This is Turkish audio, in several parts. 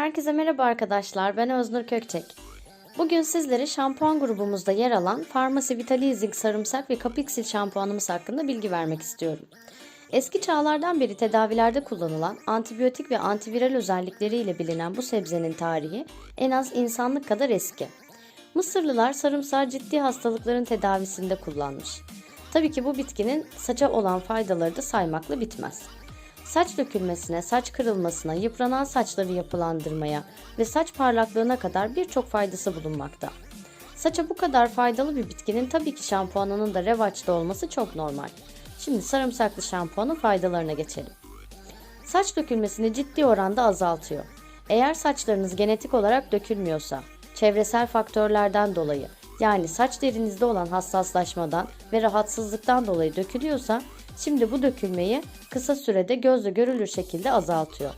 Herkese merhaba arkadaşlar. Ben Öznur Kökçek. Bugün sizlere şampuan grubumuzda yer alan Pharmacy Vitalizing sarımsak ve Capixil şampuanımız hakkında bilgi vermek istiyorum. Eski çağlardan beri tedavilerde kullanılan antibiyotik ve antiviral özellikleriyle bilinen bu sebzenin tarihi en az insanlık kadar eski. Mısırlılar sarımsağı ciddi hastalıkların tedavisinde kullanmış. Tabii ki bu bitkinin saça olan faydaları da saymakla bitmez. Saç dökülmesine, saç kırılmasına, yıpranan saçları yapılandırmaya ve saç parlaklığına kadar birçok faydası bulunmakta. Saça bu kadar faydalı bir bitkinin tabii ki şampuanının da revaçta olması çok normal. Şimdi sarımsaklı şampuanın faydalarına geçelim. Saç dökülmesini ciddi oranda azaltıyor. Eğer saçlarınız genetik olarak dökülmüyorsa, çevresel faktörlerden dolayı yani saç derinizde olan hassaslaşmadan ve rahatsızlıktan dolayı dökülüyorsa şimdi bu dökülmeyi kısa sürede gözle görülür şekilde azaltıyor.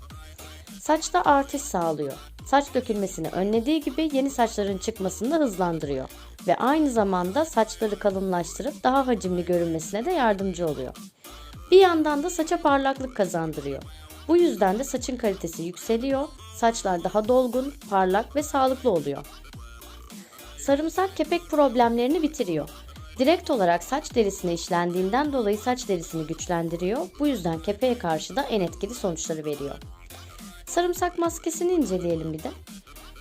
Saçta artış sağlıyor. Saç dökülmesini önlediği gibi yeni saçların çıkmasını da hızlandırıyor ve aynı zamanda saçları kalınlaştırıp daha hacimli görünmesine de yardımcı oluyor. Bir yandan da saça parlaklık kazandırıyor. Bu yüzden de saçın kalitesi yükseliyor, saçlar daha dolgun, parlak ve sağlıklı oluyor. Sarımsak kepek problemlerini bitiriyor. Direkt olarak saç derisine işlendiğinden dolayı saç derisini güçlendiriyor. Bu yüzden kepeğe karşı da en etkili sonuçları veriyor. Sarımsak maskesini inceleyelim bir de.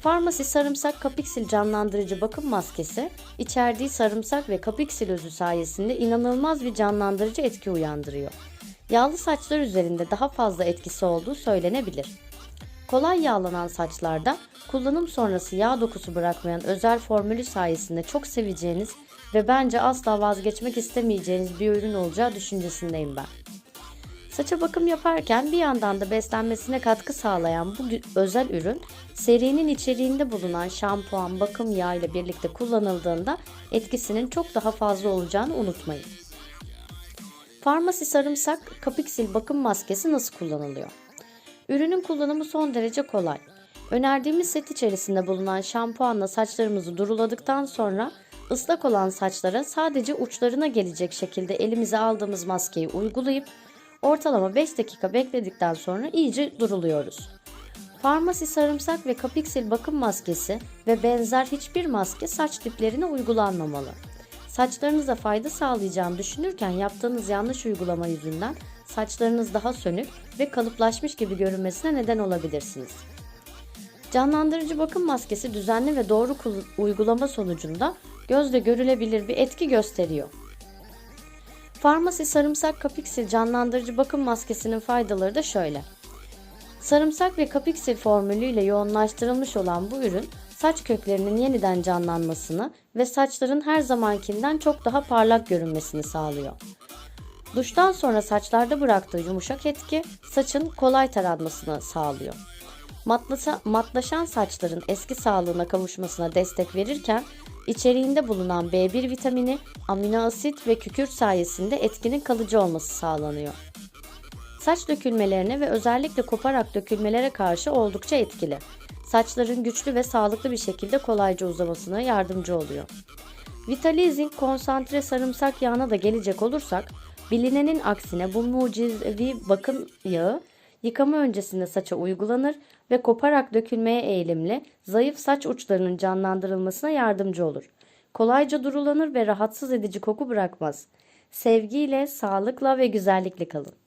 Farmasi sarımsak kapiksil canlandırıcı bakım maskesi içerdiği sarımsak ve kapiksil özü sayesinde inanılmaz bir canlandırıcı etki uyandırıyor. Yağlı saçlar üzerinde daha fazla etkisi olduğu söylenebilir. Kolay yağlanan saçlarda kullanım sonrası yağ dokusu bırakmayan özel formülü sayesinde çok seveceğiniz ve bence asla vazgeçmek istemeyeceğiniz bir ürün olacağı düşüncesindeyim ben. Saça bakım yaparken bir yandan da beslenmesine katkı sağlayan bu özel ürün serinin içeriğinde bulunan şampuan, bakım yağı ile birlikte kullanıldığında etkisinin çok daha fazla olacağını unutmayın. Farmasi sarımsak kapiksil bakım maskesi nasıl kullanılıyor? Ürünün kullanımı son derece kolay. Önerdiğimiz set içerisinde bulunan şampuanla saçlarımızı duruladıktan sonra ıslak olan saçlara sadece uçlarına gelecek şekilde elimize aldığımız maskeyi uygulayıp ortalama 5 dakika bekledikten sonra iyice duruluyoruz. Farmasi sarımsak ve kapiksil bakım maskesi ve benzer hiçbir maske saç diplerine uygulanmamalı. Saçlarınıza fayda sağlayacağını düşünürken yaptığınız yanlış uygulama yüzünden saçlarınız daha sönük ve kalıplaşmış gibi görünmesine neden olabilirsiniz. Canlandırıcı bakım maskesi düzenli ve doğru uygulama sonucunda gözle görülebilir bir etki gösteriyor. Farmasi sarımsak kapiksil canlandırıcı bakım maskesinin faydaları da şöyle. Sarımsak ve kapiksil formülüyle yoğunlaştırılmış olan bu ürün saç köklerinin yeniden canlanmasını ve saçların her zamankinden çok daha parlak görünmesini sağlıyor. Duştan sonra saçlarda bıraktığı yumuşak etki saçın kolay taranmasını sağlıyor. Matlasa, matlaşan saçların eski sağlığına kavuşmasına destek verirken içeriğinde bulunan B1 vitamini, amino asit ve kükürt sayesinde etkinin kalıcı olması sağlanıyor. Saç dökülmelerine ve özellikle koparak dökülmelere karşı oldukça etkili. Saçların güçlü ve sağlıklı bir şekilde kolayca uzamasına yardımcı oluyor. Vitalizing konsantre sarımsak yağına da gelecek olursak, bilinenin aksine bu mucizevi bakım yağı yıkama öncesinde saça uygulanır ve koparak dökülmeye eğilimli zayıf saç uçlarının canlandırılmasına yardımcı olur. Kolayca durulanır ve rahatsız edici koku bırakmaz. Sevgiyle, sağlıkla ve güzellikle kalın.